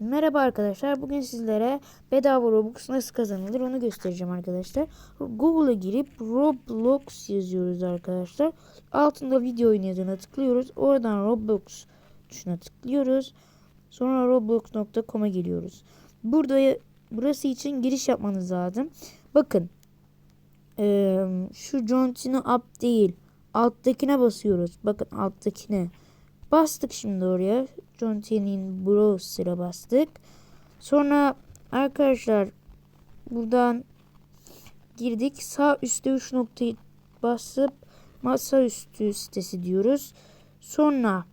Merhaba arkadaşlar. Bugün sizlere bedava Robux nasıl kazanılır onu göstereceğim arkadaşlar. Google'a girip Roblox yazıyoruz arkadaşlar. Altında video oyunu yazına tıklıyoruz. Oradan Roblox tuşuna tıklıyoruz. Sonra roblox.com'a geliyoruz. Burada burası için giriş yapmanız lazım. Bakın. eee, şu John Cena up değil. Alttakine basıyoruz. Bakın alttakine. Bastık şimdi oraya. John Cena'nın browser'a bastık. Sonra arkadaşlar buradan girdik. Sağ üstte 3 noktayı basıp masaüstü sitesi diyoruz. Sonra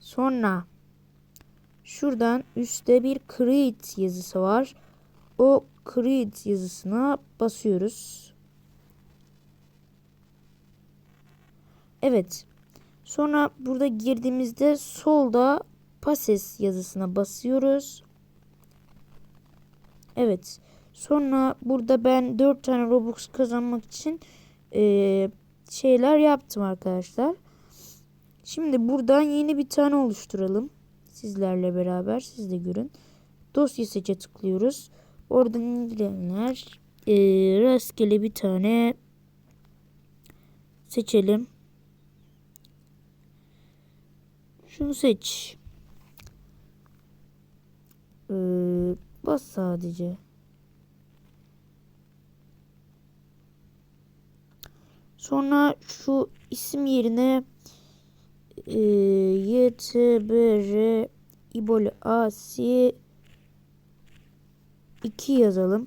sonra şuradan üstte bir create yazısı var. O create yazısına basıyoruz. Evet. Sonra burada girdiğimizde solda Passes yazısına basıyoruz. Evet. Sonra burada ben 4 tane Robux kazanmak için eee, şeyler yaptım arkadaşlar. Şimdi buradan yeni bir tane oluşturalım. Sizlerle beraber siz de görün. Dosya seçe tıklıyoruz. Oradan indirenler eee, rastgele bir tane seçelim. Şunu seç. Ee, bas sadece. Sonra şu isim yerine e, YTBR İbol Asi 2 yazalım.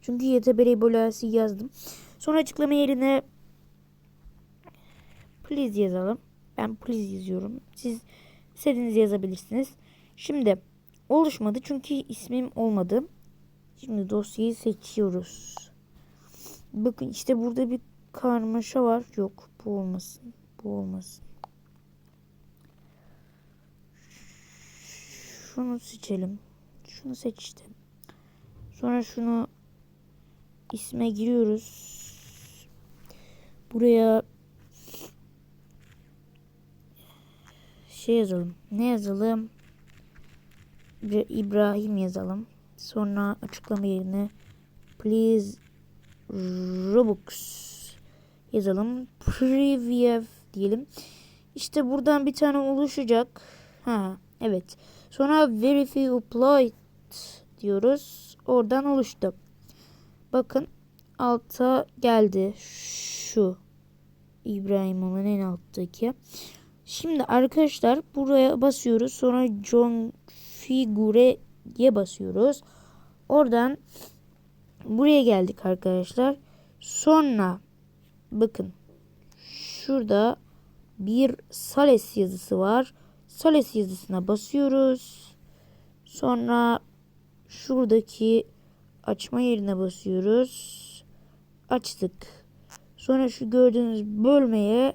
Çünkü YTBR İbol Asi yazdım. Sonra açıklama yerine please yazalım. Ben please yazıyorum. Siz istediğinizi yazabilirsiniz. Şimdi oluşmadı çünkü ismim olmadı. Şimdi dosyayı seçiyoruz. Bakın işte burada bir karmaşa var. Yok bu olmasın. Bu olmasın. Şunu seçelim. Şunu seç işte. Sonra şunu isme giriyoruz. Buraya şey yazalım. Ne yazalım? İbrahim yazalım. Sonra açıklama yerine please Robux yazalım. Preview diyelim. İşte buradan bir tane oluşacak. Ha evet. Sonra verify upload diyoruz. Oradan oluştu. Bakın alta geldi. Şu İbrahim olan en alttaki. Şimdi arkadaşlar buraya basıyoruz. Sonra John Figure'ye basıyoruz. Oradan buraya geldik arkadaşlar. Sonra bakın şurada bir Sales yazısı var. Sales yazısına basıyoruz. Sonra şuradaki açma yerine basıyoruz. Açtık. Sonra şu gördüğünüz bölmeye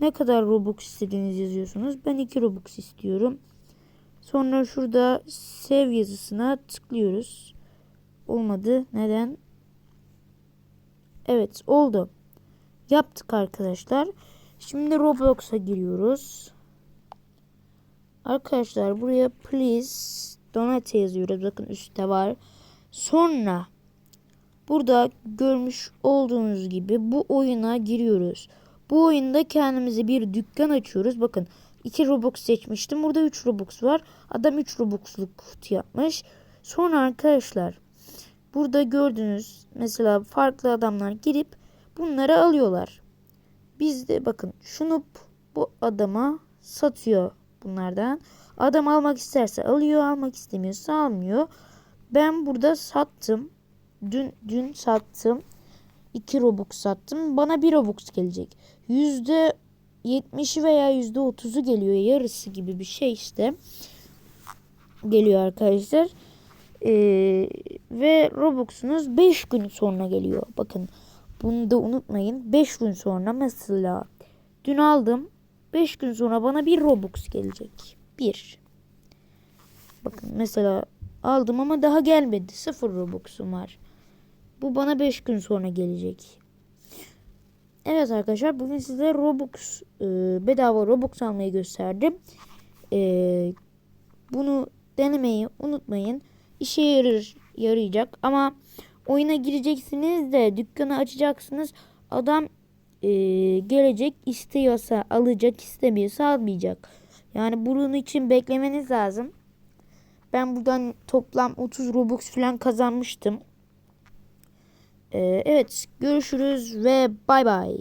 ne kadar Robux istediğinizi yazıyorsunuz. Ben 2 Robux istiyorum. Sonra şurada save yazısına tıklıyoruz. Olmadı. Neden? Evet oldu. Yaptık arkadaşlar. Şimdi Roblox'a giriyoruz. Arkadaşlar buraya please donate yazıyoruz. Bakın üstte var. Sonra burada görmüş olduğunuz gibi bu oyuna giriyoruz. Bu oyunda kendimize bir dükkan açıyoruz. Bakın 2 Robux seçmiştim. Burada 3 Robux var. Adam 3 Robux'luk kutu yapmış. Sonra arkadaşlar burada gördüğünüz mesela farklı adamlar girip bunları alıyorlar. Biz de bakın şunu bu adama satıyor bunlardan. Adam almak isterse alıyor, almak istemiyorsa almıyor. Ben burada sattım. Dün dün sattım. 2 Robux sattım. Bana 1 Robux gelecek. %70'i veya %30'u geliyor. Yarısı gibi bir şey işte. Geliyor arkadaşlar. Ee, ve Robux'unuz 5 gün sonra geliyor. Bakın bunu da unutmayın. 5 gün sonra mesela dün aldım. 5 gün sonra bana 1 Robux gelecek. 1. Bakın mesela aldım ama daha gelmedi. 0 Robux'um var. Bu bana 5 gün sonra gelecek. Evet arkadaşlar bugün size Robux e, bedava Robux almayı gösterdim. E, bunu denemeyi unutmayın. İşe yarar, yarayacak ama oyuna gireceksiniz de dükkanı açacaksınız. Adam e, gelecek istiyorsa alacak istemiyorsa almayacak. Yani bunun için beklemeniz lazım. Ben buradan toplam 30 Robux falan kazanmıştım. Ee, evet görüşürüz ve bay bay.